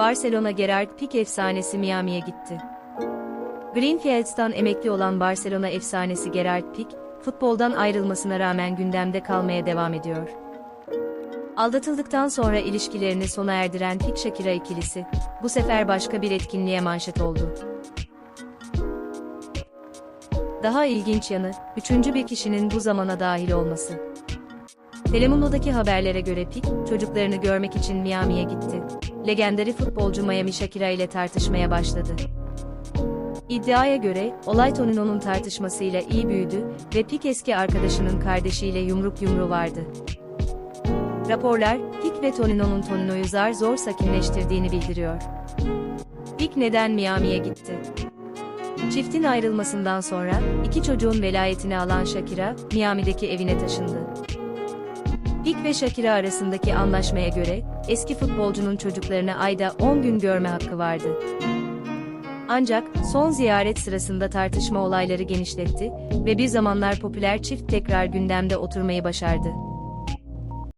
Barcelona Gerard Pique efsanesi Miami'ye gitti. Greenfield'dan emekli olan Barcelona efsanesi Gerard Pique, futboldan ayrılmasına rağmen gündemde kalmaya devam ediyor. Aldatıldıktan sonra ilişkilerini sona erdiren Pique-Shakira ikilisi, bu sefer başka bir etkinliğe manşet oldu. Daha ilginç yanı, üçüncü bir kişinin bu zamana dahil olması. Telemundo'daki haberlere göre Pique, çocuklarını görmek için Miami'ye gitti. Legendary futbolcu Miami Shakira ile tartışmaya başladı. İddiaya göre, olay Tonino'nun tartışmasıyla iyi büyüdü ve Pique eski arkadaşının kardeşiyle yumruk yumruğu vardı. Raporlar, Pique ve Tonino'nun Tonino'yu zar zor sakinleştirdiğini bildiriyor. Pique neden Miami'ye gitti? Çiftin ayrılmasından sonra, iki çocuğun velayetini alan Shakira, Miami'deki evine taşındı. Pique ve Shakira arasındaki anlaşmaya göre, eski futbolcunun çocuklarını ayda 10 gün görme hakkı vardı. Ancak, son ziyaret sırasında tartışma olayları genişletti ve bir zamanlar popüler çift tekrar gündemde oturmayı başardı.